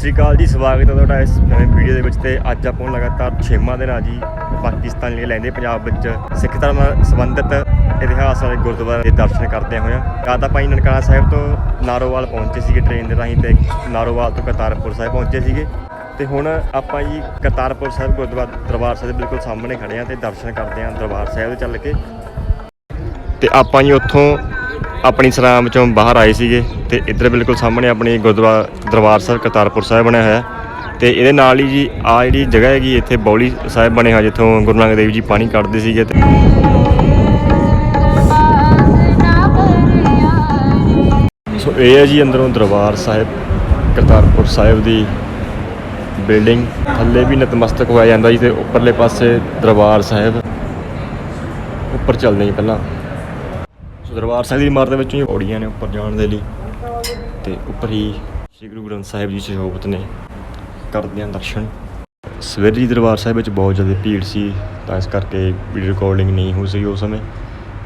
ਸ੍ਰੀ ਅਕਾਲ ਜੀ, ਸਵਾਗਤ ਹੈ ਤੁਹਾਡਾ ਇਸ ਨਵੇਂ ਵੀਡੀਓ ਦੇ ਵਿੱਚ ਤੇ ਅੱਜ ਆਪਾਂ ਨੂੰ ਲਗਾਤਾਰ 6ਵਾਂ ਦਿਨ ਆ ਜੀ ਪਾਕਿਸਤਾਨ ਲਈ ਲੈਂਦੇ ਪੰਜਾਬ ਵਿੱਚ ਸਿੱਖ ਧਰਮ ਨਾਲ ਸੰਬੰਧਿਤ ਇਤਿਹਾਸ ਵਾਲੇ ਗੁਰਦੁਆਰੇ ਦੇ ਦਰਸ਼ਨ ਕਰਦੇ ਹੋਇਆ ਰਾਤ ਆਪਾਂ ਜੀ ਨਨਕਾਣਾ ਸਾਹਿਬ ਤੋਂ ਨਾਰੋਵਾਲ ਪਹੁੰਚੇ ਸੀਗੇ ਟ੍ਰੇਨ ਦੇ ਰਾਹੀਂ ਤੇ ਨਾਰੋਵਾਲ ਤੋਂ ਕਰਤਾਰਪੁਰ ਸਾਹਿਬ ਪਹੁੰਚੇ ਸੀਗੇ। ਤੇ ਹੁਣ ਆਪਾਂ ਜੀ ਕਰਤਾਰਪੁਰ ਸਾਹਿਬ ਗੁਰਦੁਆਰਾ ਦਰਬਾਰ ਸਾਹਿਬ ਦੇ ਬਿਲਕੁਲ ਸਾਹਮਣੇ ਖੜੇ ਆ ਤੇ ਦਰਸ਼ਨ ਕਰਦੇ ਆ ਦਰਬਾਰ ਸਾਹਿਬ ਦੇ ਚੱਲ ਕੇ। ਤੇ ਆਪਾਂ ਜੀ ਉੱਥੋਂ ਆਪਣੀ ਸਰਾਮ ਚੋਂ ਬਾਹਰ ਆਏ ਸੀਗੇ ਤੇ ਇੱਧਰ ਬਿਲਕੁਲ ਸਾਹਮਣੇ ਆਪਣੀ ਗੁਰਦੁਆਰਾ ਦਰਬਾਰ ਸਾਹਿਬ ਕਰਤਾਰਪੁਰ ਸਾਹਿਬ ਬਣਿਆ ਹੋਇਆ। ਤੇ ਇਹਦੇ ਨਾਲ ਹੀ ਜੀ ਆ ਜਿਹੜੀ ਜਗ੍ਹਾ ਹੈਗੀ ਇੱਥੇ ਬੌਲੀ ਸਾਹਿਬ ਬਣਿਆ ਹੋਇਆ ਜਿੱਥੋਂ ਗੁਰੂ ਨਾਨਕ ਦੇਵ ਜੀ ਪਾਣੀ ਕੱਢਦੇ ਸੀਗੇ ਤੇ ਸੋ ਇਹ ਹੈ ਜੀ ਅੰਦਰੋਂ ਦਰਬਾਰ ਸਾਹਿਬ, ਕਰਤਾਰਪੁਰ ਸਾਹਿਬ ਦੀ ਬਿਲਡਿੰਗ। ਥੱਲੇ ਵੀ ਨਤਮਸਤਕ ਹੋਇਆ ਜਾਂਦਾ ਜੀ ਤੇ ਉੱਪਰਲੇ ਪਾਸੇ ਦਰਬਾਰ ਸਾਹਿਬ ਉੱਪਰ ਚੱਲਦੇ ਜੀ ਪਹਿਲਾਂ। ਦਰਬਾਰ ਸਾਹਿਬ ਦੀ ਇਮਾਰਤ ਵਿੱਚੋਂ ਹੀ ਪੌੜੀਆਂ ਨੇ ਉੱਪਰ ਜਾਣ ਦੇ ਲਈ ਤੇ ਉੱਪਰ ਹੀ ਸ੍ਰੀ ਗੁਰੂ ਗ੍ਰੰਥ ਸਾਹਿਬ ਜੀ ਸ਼ੋਭਤ ਨੇ ਕਰਦੇ ਹਾਂ ਦਰਸ਼ਨ। ਸਵੇਰੇ ਹੀ ਦਰਬਾਰ ਸਾਹਿਬ ਵਿੱਚ ਬਹੁਤ ਜ਼ਿਆਦਾ ਭੀੜ ਸੀ, ਤਾਂ ਇਸ ਕਰਕੇ ਵੀਡੀਓ ਰਿਕਾਰਡਿੰਗ ਨਹੀਂ ਹੋ ਸਕੀ ਉਸ ਸਮੇਂ।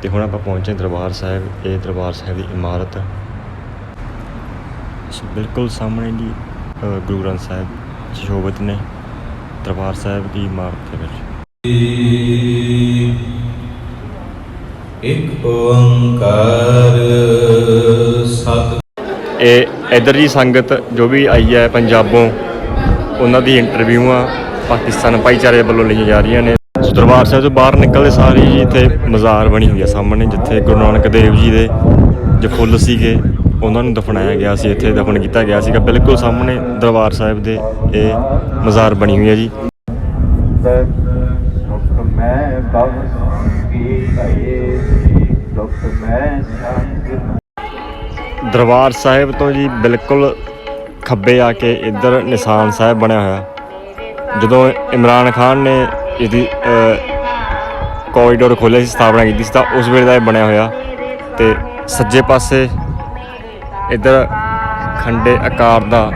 ਤੇ ਹੁਣ ਆਪਾਂ ਪਹੁੰਚੇ ਦਰਬਾਰ ਸਾਹਿਬ, ਇਹ ਦਰਬਾਰ ਸਾਹਿਬ ਦੀ ਇਮਾਰਤ। ਸੋ ਬਿਲਕੁਲ ਸਾਹਮਣੇ ਜੀ ਗੁਰੂ ਗ੍ਰੰਥ ਸਾਹਿਬ ਸ਼ੋਭਤ ਨੇ ਦਰਬਾਰ ਸਾਹਿਬ ਦੀ ਇਮਾਰਤ ਦੇ ਵਿੱਚ। ਇਕ ਓੰਕਾਰ ਸਤ ਇਹ ਇਧਰ ਦੀ ਸੰਗਤ ਜੋ ਵੀ ਆਈ ਹੈ ਪੰਜਾਬੋਂ ਉਹਨਾਂ ਦੀ ਇੰਟਰਵਿਊਆਂ ਪਾਕਿਸਤਾਨ ਭਾਈਚਾਰੇ ਵੱਲੋਂ ਲਈਆਂ ਜਾ ਰਹੀਆਂ ਨੇ। ਸੋ ਦਰਬਾਰ ਸਾਹਿਬ ਤੋਂ ਬਾਹਰ ਨਿਕਲਦੇ ਸਾਰੀ ਜੀ ਇੱਥੇ ਮਜ਼ਾਰ ਬਣੀ ਹੋਈ ਹੈ ਸਾਹਮਣੇ ਜਿੱਥੇ ਗੁਰੂ ਨਾਨਕ ਦੇਵ ਜੀ ਦੇ ਜੋ ਫੁੱਲ ਸੀਗੇ ਉਹਨਾਂ ਨੂੰ ਦਫਨਾਇਆ ਗਿਆ ਸੀ ਇੱਥੇ ਦਫਨ ਕੀਤਾ ਗਿਆ ਸੀਗਾ। ਬਿਲਕੁਲ ਸਾਹਮਣੇ ਦਰਬਾਰ ਸਾਹਿਬ ਦੇ ਇਹ ਮਜ਼ਾਰ ਬਣੀ ਹੋਈ ਹੈ ਜੀ। ਦਰਬਾਰ ਸਾਹਿਬ ਤੋਂ ਜੀ ਬਿਲਕੁਲ ਖੱਬੇ ਆ ਕੇ ਇੱਧਰ ਨਿਸ਼ਾਨ ਸਾਹਿਬ ਬਣਿਆ ਹੋਇਆ। ਜਦੋਂ ਇਮਰਾਨ ਖਾਨ ਨੇ ਇਹਦੀ ਕੋਰੀਡੋਰ ਖੋਲ੍ਹਿਆ ਸੀ, ਸਥਾਪਨਾ ਕੀਤੀ ਸੀ, ਤਾਂ ਉਸ ਵੇਲੇ ਦਾ ਇਹ ਬਣਿਆ ਹੋਇਆ। ਤੇ ਸੱਜੇ ਪਾਸੇ ਇੱਧਰ ਖੰਡੇ ਆਕਾਰ ਦਾ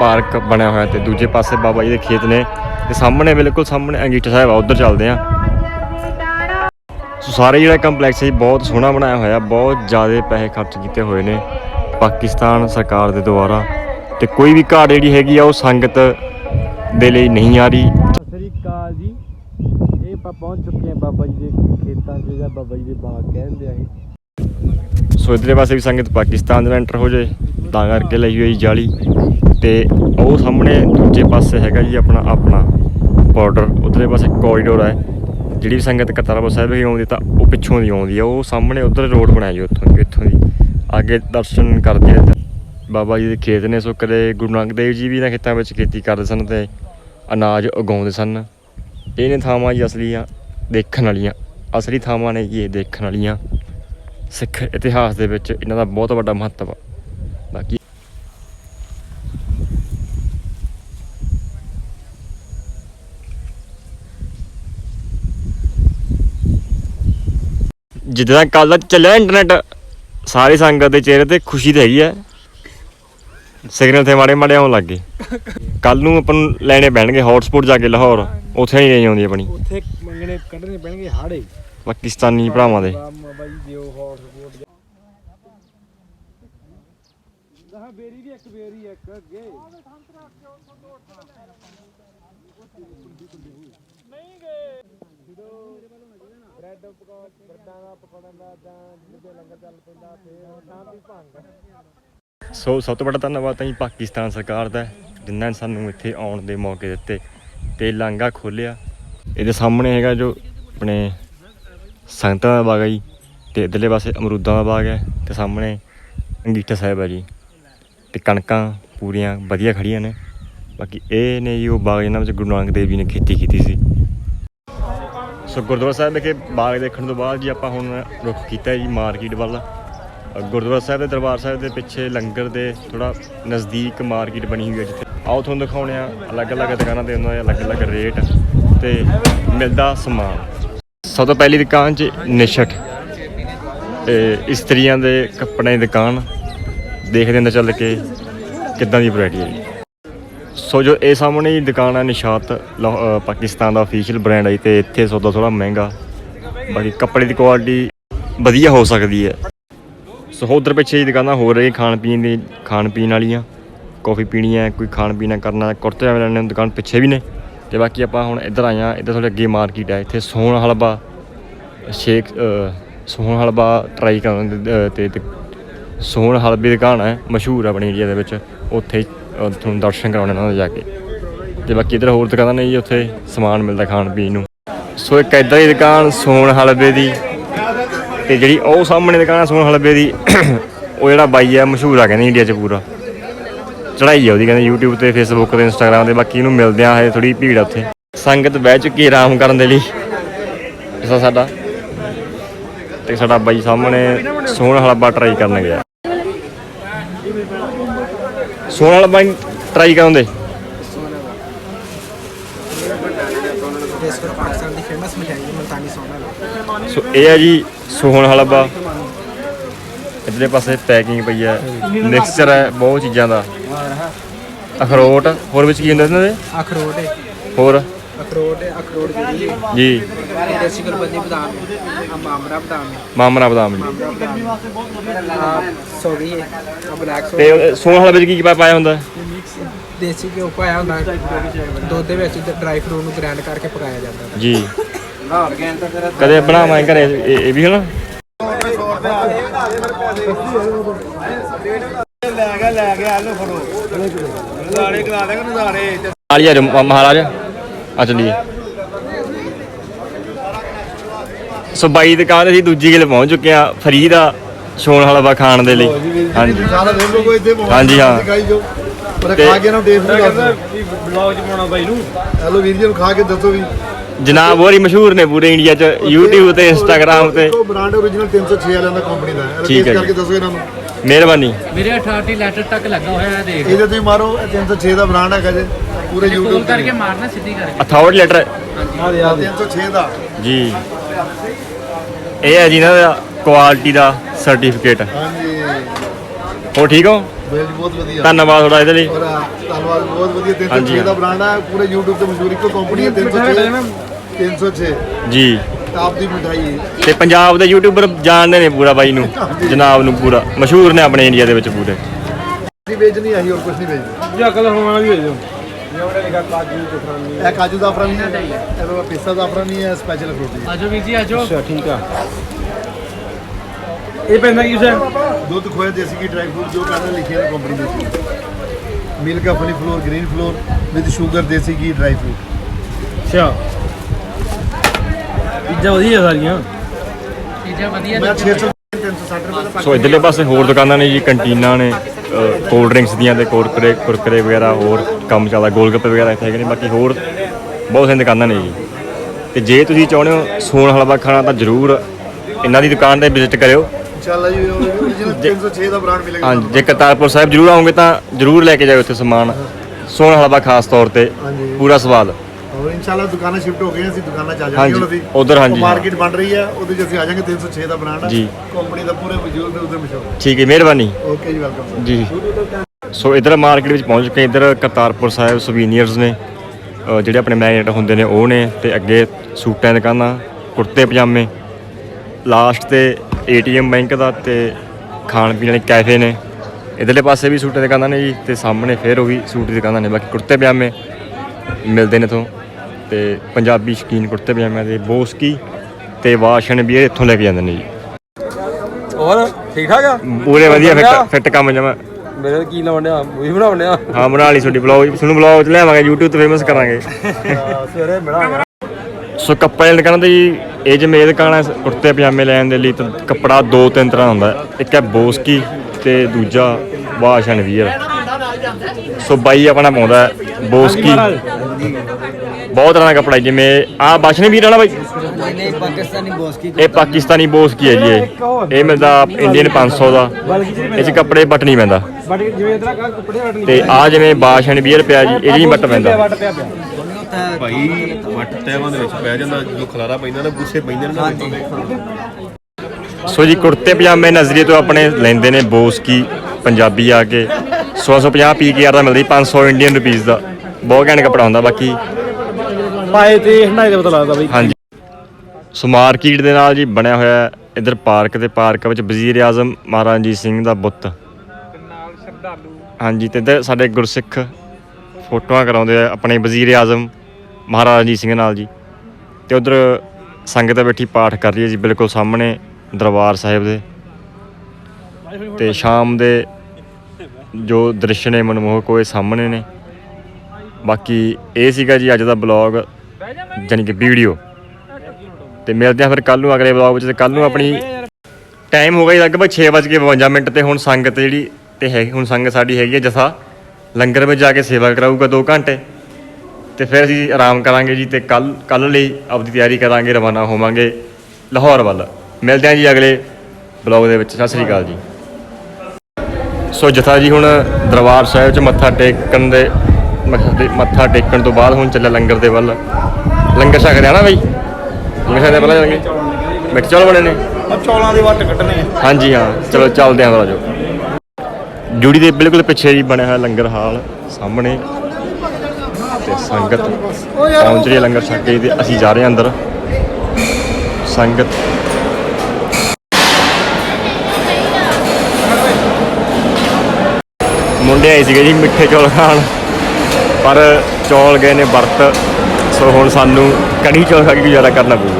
ਪਾਰਕ ਬਣਿਆ ਹੋਇਆ ਤੇ ਦੂਜੇ ਪਾਸੇ ਬਾਬਾ ਜੀ ਦੇ ਖੇਤ ਨੇ। ਤੇ ਸਾਹਮਣੇ, ਬਿਲਕੁਲ ਸਾਹਮਣੇ, ਅੰਗੀਠਾ ਸਾਹਿਬ ਆ, ਉੱਧਰ ਚੱਲਦੇ ਆ। ਸੋ ਸਾਰੇ ਜਿਹੜਾ ਕੰਪਲੈਕਸ ਹੈ ਬਹੁਤ ਸੋਹਣਾ ਬਣਾਇਆ ਹੋਇਆ ਬਹੁਤ ਜ਼ਿਆਦਾ ਪੈਸੇ ਖਰਚ ਕੀਤੇ ਹੋਏ ਨੇ ਪਾਕਿਸਤਾਨ ਸਰਕਾਰ ਦੇ ਦੁਆਰਾ। ਤੇ ਕੋਈ ਵੀ ਘਾਟ ਜਿਹੜੀ ਹੈਗੀ ਆ ਉਹ ਸੰਗਤ ਦੇ ਲਈ ਨਹੀਂ ਆ ਰਹੀ। ਸਤਿ ਸ੍ਰੀ ਅਕਾਲ ਜੀ। ਇਹ ਆਪਾਂ ਪਹੁੰਚ ਚੁੱਕੇ ਹਾਂ ਬਾਬਾ ਜੀ ਦੇ ਖੇਤਾਂ 'ਚ ਜਾਂ ਬਾਬਾ ਜੀ ਦੇ ਬਾਗ ਕਹਿੰਦੇ ਆ ਇਹ। ਸੋ ਇਧਰਲੇ ਪਾਸੇ ਵੀ ਸੰਗਤ ਪਾਕਿਸਤਾਨ ਦੇ ਐਂਟਰ ਹੋ ਜਾਏ ਤਾਂ ਕਰਕੇ ਲਈ ਹੋਈ ਜਾਲੀ। ਤੇ ਉਹ ਸਾਹਮਣੇ ਦੂਜੇ ਪਾਸੇ ਹੈਗਾ ਜੀ ਆਪਣਾ ਆਪਣਾ ਬਾਰਡਰ ਉਧਰਲੇ ਪਾਸੇ ਕੋਰੀਡੋਰ ਹੈ ਜਿਹੜੀ ਵੀ ਸੰਗਤ ਕਰਤਾਰਪੁਰ ਸਾਹਿਬ ਹੀ ਆਉਂਦੀ ਤਾਂ ਉਹ ਪਿੱਛੋਂ ਦੀ ਆਉਂਦੀ ਆ। ਉਹ ਸਾਹਮਣੇ ਉਧਰ ਰੋਡ ਬਣਾਇਆ ਜੀ ਉੱਥੋਂ ਦੀ ਇੱਥੋਂ ਦੀ। ਅੱਗੇ ਦਰਸ਼ਨ ਕਰਦੇ ਆ। ਤੇ ਬਾਬਾ ਜੀ ਦੇ ਖੇਤ ਨੇ ਸੋ ਕਦੇ ਗੁਰੂ ਨਾਨਕ ਦੇਵ ਜੀ ਵੀ ਇਹਨਾਂ ਖੇਤਾਂ ਵਿੱਚ ਖੇਤੀ ਕਰਦੇ ਸਨ ਤੇ ਅਨਾਜ ਉਗਾਉਂਦੇ ਸਨ। ਇਹ ਨੇ ਥਾਵਾਂ ਜੀ ਅਸਲੀਆਂ ਦੇਖਣ ਵਾਲੀਆਂ। ਅਸਲੀ ਥਾਵਾਂ ਨੇ ਜੀ ਇਹ ਦੇਖਣ ਵਾਲੀਆਂ ਸਿੱਖ ਇਤਿਹਾਸ ਦੇ ਵਿੱਚ ਇਹਨਾਂ ਦਾ ਬਹੁਤ ਵੱਡਾ ਮਹੱਤਵ ਆ। ਬਾਕੀ ਜਿੱਦਾਂ ਕੱਲ ਦਾ ਚੱਲਿਆ ਇੰਟਰਨੈਟ ਸਾਰੀ ਸੰਗਤ ਦੇ ਚਿਹਰੇ ਤੇ ਖੁਸ਼ੀ ਤਾਂ ਹੈਗੀ ਆ। ਸਿਗਨਲ ਤੇ ਮਾੜੇ ਮਾੜੇ ਆਉਣ ਲੱਗ ਗਏ। ਕੱਲ ਨੂੰ ਆਪਾਂ ਨੂੰ ਲੈਣੇ ਪੈਣਗੇ ਹੌਟਸਪੌਟ ਜਾ ਕੇ ਲਾਹੌਰ ਉੱਥੇ ਹੀ ਨਹੀਂ ਆਉਂਦੀ ਆਪਣੀ। ਉੱਥੇ ਮੰਗਣੇ ਕੱਢਣੇ ਪੈਣਗੇ ਹਾੜੇ। ਪਾਕਿਸਤਾਨੀ ਭਰਾਵਾਂ ਦੇ। ਬਾਬਾ ਜੀ ਦਿਓ ਹੌਟ ਸਪੋਰਟ ਗਾਹ ਬੇਰੀ ਦੀ ਇੱਕ ਬੇਰੀ ਇੱਕ ਅੱਗੇ। ਨਹੀਂ ਗਏ। ਬ੍ਰੈਡ ਪਕੌੜਾ ਬ੍ਰੈਡਾਂ ਦਾ ਪਕੌੜਾਂ ਦਾ ਜਾਂ ਜਿਹਦੇ ਲੰਗਰ ਚੱਲ ਪੈਂਦਾ, ਫੇਰ ਸ਼ਾਂਤੀ ਭੰਗ। ਸੋ, ਸਭ ਤੋਂ ਵੱਡਾ ਧੰਨਵਾਦ ਤਾਂ ਜੀ ਪਾਕਿਸਤਾਨ ਸਰਕਾਰ ਦਾ, ਜਿਨ੍ਹਾਂ ਨੇ ਸਾਨੂੰ ਇੱਥੇ ਆਉਣ ਦੇ ਮੌਕੇ ਦਿੱਤੇ ਤੇ ਲਾਂਘਾ ਖੋਲਿਆ ਇਹਦੇ ਸਾਹਮਣੇ ਹੈਗਾ ਜੋ ਆਪਣੇ ਸੰਗਤਾਂ ਦਾ ਬਾਗ ਹੈ ਜੀ, ਤੇ ਇਧਰਲੇ ਪਾਸੇ ਅਮਰੂਦਾਂ ਦਾ ਬਾਗ ਹੈ, ਤੇ ਸਾਹਮਣੇ ਅੰਗੀਠਾ ਸਾਹਿਬ ਹੈ ਜੀ। ਤੇ ਕਣਕਾਂ ਪੂਰੀਆਂ ਵਧੀਆ ਖੜੀਆਂ ਨੇ। ਬਾਕੀ ਇਹ ਨੇ ਜੀ ਉਹ ਬਾਗ ਜਿਨ੍ਹਾਂ ਵਿੱਚ ਗੁਰੂ ਨਾਨਕ ਦੇਵ ਜੀ ਨੇ ਖੇਤੀ ਕੀਤੀ ਸੀ। ਸੋ ਗੁਰਦੁਆਰਾ ਸਾਹਿਬ ਵਿਖੇ ਬਾਗ ਦੇਖਣ ਤੋਂ ਬਾਅਦ ਜੀ ਆਪਾਂ ਹੁਣ ਰੁਖ ਕੀਤਾ ਜੀ ਮਾਰਕੀਟ ਵੱਲ। ਗੁਰਦੁਆਰਾ ਸਾਹਿਬ ਦੇ ਦਰਬਾਰ ਸਾਹਿਬ ਦੇ ਪਿੱਛੇ ਲੰਗਰ ਦੇ ਥੋੜਾ ਨਜ਼ਦੀਕ ਮਾਰਕੀਟ ਬਣੀ ਹੋਈ ਹੈ ਜਿੱਥੇ ਆਓ ਤੁਹਾਨੂੰ ਦਿਖਾਉਣੇ ਆ ਅਲੱਗ-ਅਲੱਗ ਦੁਕਾਨਾਂ ਤੇ ਉਹਨਾਂ ਦੇ ਅਲੱਗ-ਅਲੱਗ ਰੇਟ ਤੇ ਮਿਲਦਾ ਸਮਾਨ। ਸਭ ਤੋਂ ਪਹਿਲੀ ਦੁਕਾਨ 'ਚ ਨਿਸ਼ਟ ਇਹ ਇਸਤਰੀਆਂ ਦੇ ਕੱਪੜਿਆਂ ਦੀ ਦੁਕਾਨ। ਦੇਖਦੇ ਅੰਦਰ ਚੱਲ ਕੇ ਕਿੱਦਾਂ ਦੀ ਵੈਰਾਈਟੀ ਹੈ ਜੀ। ਸੋ ਜੋ ਇਹ ਸਾਹਮਣੇ ਹੀ ਦੁਕਾਨ ਹੈ ਨਿਸ਼ਾਤ ਲਾਹੌ- ਪਾਕਿਸਤਾਨ ਦਾ ਅਫੀਸ਼ੀਅਲ ਬ੍ਰਾਂਡ ਹੈ ਜੀ ਤੇ ਇੱਥੇ ਸੌਦਾ ਥੋੜਾ ਮਹਿੰਗਾ। ਬਾਕੀ ਕੱਪੜੇ ਦੀ ਕੁਆਲਿਟੀ ਵਧੀਆ ਹੋ ਸਕਦੀ ਹੈ। ਸੋ ਉਧਰ ਪਿੱਛੇ ਹੀ ਦੁਕਾਨਾਂ ਹੋ ਰਹੀ ਖਾਣ ਪੀਣ ਦੀ, ਖਾਣ ਪੀਣ ਵਾਲੀਆਂ। ਕਾਫੀ ਪੀਣੀ ਹੈ, ਕੋਈ ਖਾਣ ਪੀਣਾ ਕਰਨਾ ਕੁਰਤੇ ਪਜਾਮੇ ਲੈਣੇ ਦੁਕਾਨ ਪਿੱਛੇ ਵੀ ਨੇ। ਤੇ ਬਾਕੀ ਆਪਾਂ ਹੁਣ ਇੱਧਰ ਆਏ ਹਾਂ, ਇੱਧਰ ਥੋੜੇ ਅੱਗੇ ਮਾਰਕੀਟ ਹੈ ਇੱਥੇ ਸੋਹਣ ਹਲਵਾ ਸ਼ੇਕ ਸੋਹਣ ਹਲਵਾ ਟਰਾਈ ਕਰਨ ਤੇ ਸੋਹਣ ਹਲਵੇ ਦੀ ਦੁਕਾਨ ਹੈ, ਮਸ਼ਹੂਰ ਹੈ ਆਪਣੀ ਏਰੀਆ ਦੇ ਵਿੱਚ। ਉੱਥੇ ਤੁਹਾਨੂੰ ਦਰਸ਼ਨ ਕਰਾਉਣੇ ਉਹਨਾਂ ਦੇ ਜਾ ਕੇ। ਤੇ ਬਾਕੀ ਇੱਧਰ ਹੋਰ ਦੁਕਾਨਾਂ ਨੇ ਜੀ, ਉੱਥੇ ਸਮਾਨ ਮਿਲਦਾ ਖਾਣ ਪੀਣ ਨੂੰ। ਸੋ ਇੱਕ ਇੱਧਰ ਦੀ ਦੁਕਾਨ ਸੋਹਣ ਹਲਵੇ ਦੀ। ਤੇ ਜਿਹੜੀ ਉਹ ਸਾਹਮਣੇ ਦੁਕਾਨ ਆ ਸੋਹਣ ਹਲਵੇ ਦੀ, ਉਹ ਜਿਹੜਾ ਬਾਈ ਆ, ਮਸ਼ਹੂਰ ਆ ਕਹਿੰਦੇ ਇੰਡੀਆ 'ਚ ਪੂਰਾ। ਚੜਾਈ ਆ ਉਹਦੀ ਕਹਿੰਦੇ YouTube ਤੇ, Facebook ਤੇ, Instagram ਤੇ, ਬਾਕੀ ਇਹਨੂੰ ਮਿਲਦੇ ਆ, ਹਜੇ ਥੋੜੀ ਭੀੜ ਆ ਉੱਥੇ। ਸੰਗਤ ਬਹਿ ਚੁੱਕੀ ਹੈ ਆਰਾਮ ਕਰਨ ਦੇ ਲਈ। ਇਸਾ ਸਾਡਾ। ਤੇ ਸਾਡਾ ਬਾਈ ਸਾਹਮਣੇ ਸੋਹਣ ਹਲਵਾ ਟਰਾਈ ਕਰਨ ਗਿਆ। ਸੋਹਣ ਹਲਵਾ ਟਰਾਈ ਕਰਨ ਦੇ। ਦੇਸਪੁਰ ਪਾਕਿਸਤਾਨ ਦੀ ਫੇਮਸ ਮਠਿਆਈ ਹੈ ਮਲਤਾਨੀ ਸੋਨਾ ਸੋ ਇਹ ਹੈ ਜੀ ਸੋਹਣ ਹਲਵਾ ਇਧਰਲੇ ਪਾਸੇ ਪੈਕਿੰਗ ਪਈ ਹੈ ਮਿਕਸਚਰ ਹੈ ਬਹੁਤ ਚੀਜ਼ਾਂ ਦਾ। ਅਖਰੋਟ ਹੋਰ ਵਿੱਚ ਕੀ ਹੁੰਦਾ ਇਹਨਾਂ ਦੇ? ਅਖਰੋਟ ਹੈ ਹੋਰ? ਅਖਰੋਟ ਹੈ ਅਖਰੋਟ ਜਿਹੜੀ ਹੈ ਜੀ। ਦੇਸੀ ਗੁਲਬੰਦੀ ਬਦਾਮ ਹੈ ਆ ਮਾਮਰਾ ਬਦਾਮ ਹੈ। ਮਾਮਰਾ ਬਦਾਮ ਜੀ। ਮਾਮਰਾ ਬਦਾਮ ਆ ਸੋਗੀ ਹੈ ਆ ਬਲੈਕ ਸੋਗੀ ਤੇ ਉਹ ਸੋਹਣ ਹਲਵੇ ਵਿੱਚ ਕੀ ਕੀ ਪਾ- ਪਾਇਆ ਹੁੰਦਾ? ਦੇਸੀ ਘਿਓ ਪਾਇਆ ਹੁੰਦਾ। ਦੁੱਧ ਦੇ ਵਿੱਚ ਡਰਾਈ ਫਰੂਟ ਨੂੰ ਗ੍ਰਾਈਂਡ ਕਰਕੇ ਪਕਾਇਆ ਜਾਂਦਾ ਹੈ। ਜੀ। ਕਦੇ ਬਣਾਵਾਂ ਘਰੇ ਇਹ ਇਹ ਵੀ ਹਨਾ? ਲੈ ਗਿਆ ਲੈ ਗਿਆ ਲੋ ਫੜੋ। ਨਜ਼ਾਰੇ ਕਰਾ ਦੇਗਾ ਨਜ਼ਾਰੇ। ਆਲੀਆ ਜੋ ਮ- ਮਹਾਰਾਜ। ਆ ਚਲੀਏ ਸੋ ਬਾਈ ਦੀ ਦੁਕਾਨ ਅਸੀਂ ਦੂਜੀ ਗਿਲ ਪਹੁੰਚ ਚੁੱਕੇ ਆ ਫਰੀ ਦਾ ਸੋਹਣ ਹਲਵਾ ਖਾਣ ਦੇ ਲਈ। ਹਾਂਜੀ। ਸਾਰਾ ਦਿਨ ਲੋਕੋ ਇੱਥੇ ਮੋਬਾਈਲ ਹਾਂਜੀ, ਹਾਂ। ਦਿਖਾਈ ਜੋ ਪਰ ਤੇ- ਖਾ ਕੇ ਨਾ ਟੇਸਟ ਵੀ ਕਹਿੰਦਾ ਦੱਸੋ ਵੀ ਬਲੌਗ ਚ ਪਾਉਣਾ ਬਾਈ ਨੂੰ? ਹੈਲੋ ਵੀਰ ਜੀ ਨੂੰ ਖਾ ਕੇ ਦੱਸੋ ਵੀ। ਜਨਾਬ ਹੋਰੀ ਮਸ਼ਹੂਰ ਨੇ ਪੂਰੇ ਇੰਡੀਆ 'ਚ YouTube ਤੇ Instagram ਤੇ। ਉਹ ਬ੍ਰਾਂਡ origignal 306 ਵਾਲਿਆਂ ਦਾ ਕੰਪਨੀ ਦਾ ਹੈ। ਠੀਕ ਹੈ ਕਰਕੇ ਜੀ। ਦੱਸੋ ਇਹਨਾਂ ਨੂੰ। ਮਿਹਰਬਾਨੀ। ਮੇਰੇ 88 ਲੈਟਰ ਤੱਕ ਲੱਗਾ ਹੋਇਆ ਹੈ ਦੇਖ। ਇਹਦੇ ਤੁਸੀਂ ਮਾਰੋ ਇਹ 306 ਦਾ ਬ੍ਰਾਂਡ ਹੈਗਾ ਜੇ। ਪੂਰੇ YouTube ਕਰਕੇ ਤੇ ਮਾਰਨਾ ਸਿੱਧੀ ਕਰਕੇ। ਅਥਾਰਟੀ ਲੈਟਰ ਆ ਦੇ ਆ 306 ਦਾ। ਜੀ। ਇਹ ਹੈ ਜੀ ਦਾ ਕੁਆਲਿਟੀ ਦਾ ਸਰਟੀਫਿਕੇਟ ਹਾਂਜੀ। ਹੋ ਠੀਕ ਹੋ? ਬੇਲ ਬਹੁਤ ਵਧੀਆ। ਧੰਨਵਾਦ ਤੁਹਾਡਾ ਇਹਦੇ ਲਈ। ਔਰ ਆ, ਧੰਨਵਾਦ ਬਹੁਤ ਵਧੀਆ। ਹਾਂਜੀ, 306 ਦਾ ਬ੍ਰਾਂਡ ਹੈ ਪੂਰੇ YouTube ਤੇ ਮਸ਼ਹੂਰ ਇੱਕੋ ਕੰਪਨੀ ਹੈ 306 306 ਜੀ। ਆਪ ਦੀ ਮਿਠਾਈ ਹੈ। ਤੇ ਪੰਜਾਬ ਦੇ ਯੂਟਿਊਬਰ ਜਾਣਦੇ ਨੇ ਪੂਰਾ ਬਾਈ ਨੂੰ ਜਨਾਬ ਨੂੰ ਪੂਰਾ। ਮਸ਼ਹੂਰ ਨੇ ਆਪਣੇ ਇੰਡੀਆ ਦੇ ਵਿੱਚ ਪੂਰੇ। ਨਹੀਂ ਵੇਚਣੀ ਆਹੀ ਹੋਰ ਕੁਝ ਨਹੀਂ ਵੇਚਣੀ ਜਾਂ ਕਲਰ ਹੋਣਾ ਵੀ ਹੋ। ਜਾਓ ਜਿਹੜਾ ਲਿਖਾ ਕਾਜੂ ਜਫਰਾਨੀ ਇਹ ਕਾਜੂ ਨਹੀਂ ਹੈ ਇਹ ਪਿਸਤਾ ਦਾ ਅਫਰਾ ਨਹੀਂ ਹੈ ਸਪੈਸ਼ਲ ਫਰੂਟੀ ਹੈ ਆਜੋ ਵੀਰ ਜੀ ਆਜੋ। ਅੱਛਾ ਠੀਕ ਆ। ਇਹ ਪੈਂਦਾ ਕੀ ਉਸੇ? ਦੁੱਧ ਖੋਇਆ ਦੇਸੀ ਕੀ ਡਰਾਈ ਫਰੂਟ ਜੋ ਕਹਿੰਦੇ ਲਿਖਿਆ ਹੈ ਕੰਪਨੀ ਦੇ ਵਿੱਚ। Milk ਫਲੀ flour green flour with sugar desi Ki dry fruit ਅੱਛਾ। ਚੀਜ਼ਾਂ ਵਧੀਆ ਸਾਰੀਆਂ। ਚੀਜ਼ਾਂ ਵਧੀਆ ਮੈਂ ਲੱਗੀਆਂ 600 360 ਰੁਪਏ ਦਾ ਸੋ ਇਧਰਲੇ ਪਾਸੇ ਹੋਰ ਦੁਕਾਨਾਂ ਨੇ ਜੀ ਕੰਟੀਨਾਂ ਨੇ। ਕੋਲਡ ਡਰਿੰਕਸ ਦੀਆਂ ਤੇ ਕੁਰਕਰੇ ਕੁਰਕਰੇ ਵਗੈਰਾ ਹੋਰ ਕੰਮ ਚੱਲਦਾ ਗੋਲ ਗੱਪੇ ਵਗੈਰਾ ਇੱਥੇ ਹੈਗੇ ਨੇ ਬਾਕੀ ਹੋਰ ਬਹੁਤ ਸਾਰੀਆਂ ਦੁਕਾਨਾਂ ਨੇ ਜੀ। ਤੇ ਜੇ ਤੁਸੀਂ ਚਾਹੁੰਦੇ ਹੋ ਸੋਨ ਹਲਵਾ ਖਾਣਾ ਤਾਂ ਜ਼ਰੂਰ ਇਹਨਾਂ ਦੀ ਦੁਕਾਨ ਤੇ ਵਿਜ਼ਿਟ ਕਰਿਓ। ਇਨਸ਼ਾਅੱਲਾ ਜੀ original 306 ਦਾ ਬ੍ਰਾਂਡ ਮਿਲੇਗਾ ਹਾਂਜੀ ਜੇ ਕਰਤਾਰਪੁਰ ਸਾਹਿਬ ਜ਼ਰੂਰ ਆਓਗੇ ਤਾਂ ਜ਼ਰੂਰ ਲੈ ਕੇ ਜਾਓ ਇੱਥੇ ਸਮਾਨ ਸੋਨ ਹਲਵਾ ਖਾਸ ਤੌਰ ਤੇ। ਪੂਰਾ ਸਵਾਦ। ਔਰ ਇਨਸ਼ਾਅੱਲਾ ਦੁਕਾਨਾਂ ਸ਼ਿਫਟ ਹੋ ਗਈਆਂ ਅਸੀਂ ਦੁਕਾਨਾਂ ਚ ਆ ਜਾਵਾਂਗੇ ਅਸੀਂ। ਉੱਧਰ ਹਾਂਜੀ, ਮਾਰਕੀਟ ਬਣ ਰਹੀ ਹੈ ਉਹਦੇ ਚ ਅਸੀਂ ਆ ਜਾਵਾਂਗੇ 306 ਦਾ ਬ੍ਰਾਂਡ ਜੀ। ਕੰਪਨੀ ਦਾ ਪੂਰੇ ਵਜੂਦ ਦੇ ਉੱਤੇ ਮਸ਼ਹੂਰ। ਠੀਕ ਹੈ ਮਿਹਰਬਾਨੀ। ਓਕੇ ਜੀ ਵੈਲਕਮ ਜੀ ਸੋ ਇਧਰ ਮਾਰਕੀਟ ਵਿੱਚ ਪਹੁੰਚ ਚੁੱਕੇ ਇਧਰ ਕਰਤਾਰਪੁਰ ਸਾਹਿਬ ਸੁਵੀਨੀਅਰਸ ਨੇ। ਅ, ਜਿਹੜੇ ਆਪਣੇ ਮੈਗਨੇਟ ਹੁੰਦੇ ਨੇ ਉਹ ਨੇ ਤੇ ਅੱਗੇ ਸੂਟਾਂ ਦੀਆਂ ਦੁਕਾਨਾਂ ਕੁੜਤੇ ਪਜਾਮੇ। ਲਾਸਟ ਤੇ ਏਟੀਐਮ ਬੈਂਕ ਦਾ ਤੇ ਖਾਣ ਪੀਣ ਵਾਲੇ ਕੈਫੇ ਨੇ। ਇਧਰਲੇ ਪਾਸੇ ਵੀ ਸੂਟਾਂ ਦੀਆਂ ਦੁਕਾਨਾਂ ਨੇ ਜੀ ਤੇ ਸਾਹਮਣੇ ਫਿਰ ਉਹ ਵੀ ਸੂਟ ਦੀ ਦੁਕਾਨਾਂ ਨੇ ਬਾਕੀ ਕੁੜਤੇ ਪਜਾਮੇ ਮਿਲਦੇ ਨੇ ਇੱਥੋਂ। ਤੇ ਪੰਜਾਬੀ ਸ਼ਕੀਨ ਕੁੜਤੇ ਪਜਾਮਿਆਂ ਦੇ ਬੋਸਕੀ ਤੇ ਵਾਸ਼ਨ ਵੀ ਇਹ ਇੱਥੋਂ ਲੈ ਕੇ ਜਾਂਦੇ ਨੇ ਜੀ। ਹੋਰ ਠੀਕ ਠਾਕ ਆ? ਪੂਰੇ ਵਧੀਆ ਫਿੱਟ ਫਿੱਟ ਕੰਮ ਜਮਾ। ਮੇਰੇ ਕੀ ਲਾਉਣ ਡਿਆ? ਮੂਵੀ ਬਣਾਉਣ ਡਿਆ ਹਾਂ ਬਣਾ ਲਈ ਤੁਹਾਡੀ ਬਲੌਗ ਤੁਹਾਨੂੰ ਬਲੌਗ ਚ ਲਿਆਵਾਂਗੇ YouTube ਤੇ ਫੇਮਸ ਕਰਾਂਗੇ। ਸਵੇਰੇ ਬਣਾ ਸੋ ਕੱਪੜੇ ਦੀ ਦੁਕਾਨਾਂ ਜੀ ਇਹ ਜਿਵੇਂ ਇਹ ਦੁਕਾਨ ਹੈ ਕੁੜਤੇ ਪਜਾਮੇ ਲੈਣ ਦੇ ਲਈ ਤਾਂ ਕੱਪੜਾ ਦੋ ਤਿੰਨ ਤਰ੍ਹਾਂ ਦਾ ਹੁੰਦਾ। ਇੱਕ ਹੈ ਬੋਸਕੀ ਤੇ ਦੂਜਾ ਵਾਸ਼ ਐਂਡ ਵੀਅਰ ਸੋ ਬਾਈ ਆਪਣਾ ਪਾਉਂਦਾ ਬੋਸਕੀ। ਬਹੁਤ ਤਰ੍ਹਾਂ ਦਾ ਕੱਪੜਾ ਹੈ, ਜਿਵੇਂ ਆ ਵਾਸ਼ਨ ਵੀਰ ਵਾਲਾ ਬਾਈ। ਨਹੀਂ ਪਾਕਿਸਤਾਨੀ ਬੋਸ ਕੀ ਇਹ ਪਾਕਿਸਤਾਨੀ ਬੋਸਕੀ ਹੈ ਜੀ ਇਹ? ਇਹ ਮਿਲਦਾ ਇੰਡੀਅਨ 500 ਦਾ। ਇਹ ਚ ਕੱਪੜੇ ਬਟ ਨਹੀਂ ਪੈਂਦਾ। ਬਟ ਜਿਵੇਂ ਇਧਰ ਕਾ ਕੱਪੜੇ ਵਟ ਤੇ ਆ ਜਿਵੇਂ ਵਾਸ਼ ਐਂਡ ਵੀਅਰ ਪਿਆ ਜੀ ਇਹ ਨਹੀਂ ਬਟ ਪੈਂਦਾ। ਵਟ ਪਿਆ ਪਿਆ ਭਾਈ ਵੱਟ ਤੈਵਾਂ ਦੇ ਵਿੱਚ ਪੈ ਜਾਂਦਾ ਜੋ ਖਲਾਰਾ ਪੈਂਦਾ ਨਾ ਗੁੱਸੇ ਪੈਂਦੇ ਨੇ ਨਾ। ਸੋ ਜੀ ਕੁੜਤੇ ਪਜਾਮੇ ਨਜ਼ਰੀਏ ਤੋਂ ਆਪਣੇ ਲੈਂਦੇ ਨੇ ਬੋਸਕੀ ਪੰਜਾਬੀ ਆ ਕੇ। 150 ਪੀਕੇਆਰ ਦਾ ਮਿਲਦੀ 500 ਇੰਡੀਅਨ ਰੁਪੀਸ ਦਾ। ਬਹੁਤ ਘੈਂਟ ਕੱਪੜਾ ਹੁੰਦਾ ਬਾਕੀ ਪਾਏ ਤੇ ਹੰਡਾਈ ਦਾ ਪਤਾ ਲੱਗਦਾ ਬਈ। ਹਾਂਜੀ। ਸੋ ਮਾਰਕੀਟ ਦੇ ਨਾਲ ਜੀ ਬਣਿਆ ਹੋਇਆ ਹੈ ਇਧਰ ਪਾਰਕ ਤੇ ਪਾਰਕ ਵਿੱਚ ਵਜ਼ੀਰ ਆਜ਼ਮ ਮਹਾਰਾਜਾ ਰਣਜੀਤ ਸਿੰਘ ਦਾ ਬੁੱਤ। ਨਾਲ ਸ਼ਰਧਾਲੂ ਹਾਂਜੀ, ਤੇ ਇੱਧਰ ਸਾਡੇ ਗੁਰਸਿੱਖ ਫੋਟੋਆਂ ਕਰਾਉਂਦੇ ਆ ਆਪਣੇ ਵਜ਼ੀਰ ਆਜ਼ਮ ਮਹਾਰਾਜਾ ਰਣਜੀਤ ਸਿੰਘ ਨਾਲ ਜੀ। ਤੇ ਉਧਰ ਸੰਗਤ ਬੈਠੀ ਪਾਠ ਕਰ ਰਹੀ ਹੈ ਜੀ ਬਿਲਕੁਲ ਸਾਹਮਣੇ ਦਰਬਾਰ ਸਾਹਿਬ ਦੇ। ਤੇ ਸ਼ਾਮ ਦੇ ਜੋ ਦ੍ਰਿਸ਼ ਨੇ ਮਨਮੋਹਕ ਉਹ ਇਹ ਸਾਹਮਣੇ ਨੇ। ਬਾਕੀ ਇਹ ਸੀਗਾ ਜੀ ਅੱਜ ਦਾ ਬਲੌਗ। ਜਾਣੀ ਕਿ ਵੀਡੀਓ। ਤੇ ਮਿਲਦੇ ਆ ਫਿਰ ਕੱਲ ਨੂੰ, ਅਗਲੇ ਬਲੌਗ ਵਿੱਚ ਤੇ ਕੱਲ ਨੂੰ ਆਪਣੀ ਟਾਈਮ ਹੋ ਗਿਆ ਜੀ ਲਗਭਗ 6:52 ਮਿੰਟ ਤੇ, ਹੁਣ ਸੰਗਤ ਜਿਹੜੀ ਤੇ ਹੈ, ਹੁਣ ਸੰਗਤ ਸਾਡੀ ਹੈਗੀ ਹੈ ਜਥਾ ਲੰਗਰ ਵਿੱਚ ਜਾ ਕੇ ਸੇਵਾ ਕਰਾਊਗਾ 2 ਘੰਟੇ। ਤੇ ਫਿਰ ਅਸੀਂ ਆਰਾਮ ਕਰਾਂਗੇ ਜੀ ਤੇ ਕੱਲ ਕੱਲ ਲਈ ਆਪਦੀ ਤਿਆਰੀ ਕਰਾਂਗੇ, ਰਵਾਨਾ ਹੋਵਾਂਗੇ ਲਾਹੌਰ ਵੱਲ। ਮਿਲਦੇ ਹਾਂ ਜੀ ਅਗਲੇ ਬਲੌਗ ਦੇ ਵਿੱਚ। ਸਤਿ ਸ੍ਰੀ ਅਕਾਲ ਜੀ। ਸੋ ਜਥਾ ਜੀ, ਹੁਣ ਦਰਬਾਰ ਸਾਹਿਬ 'ਚ ਮੱਥਾ ਟੇਕਣ ਦੇ, ਮੱਥਾ ਟੇਕਣ ਤੋਂ ਬਾਅਦ ਹੁਣ ਚੱਲਿਆ ਲੰਗਰ ਦੇ ਵੱਲ। ਲੰਗਰ ਛਕ ਰਿਹਾ ਨਾ ਬਾਈ। ਲੰਗਰ ਛਕਦੇ ਪਹਿਲਾਂ ਜਾਣਗੇ। ਮਿੱਠ ਚੌਲ ਬਣੇ ਨੇ। ਚੌਲਾਂ ਦੇ ਵੱਟ ਕੱਟਣੇ ਆ। ਹਾਂਜੀ ਹਾਂ ਚਲੋ ਚੱਲਦੇ ਆਂ ਜੋ। ਜੁੜੀ ਦੇ ਬਿਲਕੁਲ ਪਿੱਛੇ ਹੀ ਬਣਿਆ ਹੋਇਆ ਲੰਗਰ ਹਾਲ ਸਾਹਮਣੇ। ਤੇ ਸੰਗਤ ਪਹੁੰਚ ਰਹੀ ਹੈ ਲੰਗਰ ਛਕ ਕੇ ਤੇ ਅਸੀਂ ਜਾ ਰਹੇ ਹਾਂ ਅੰਦਰ। ਸੰਗਤ। ਮੁੰਡੇ ਆਏ ਸੀਗੇ ਜੀ ਮਿੱਠੇ ਚੌਲ ਖਾਣ। ਪਰ ਚੌਲ ਗਏ ਨੇ ਵਰਤ। ਸੋ ਹੁਣ ਸਾਨੂੰ ਕੜੀ ਚੌਲ ਖਾ ਕੇ ਗੁਜ਼ਾਰਾ ਕਰਨਾ ਪਊਗਾ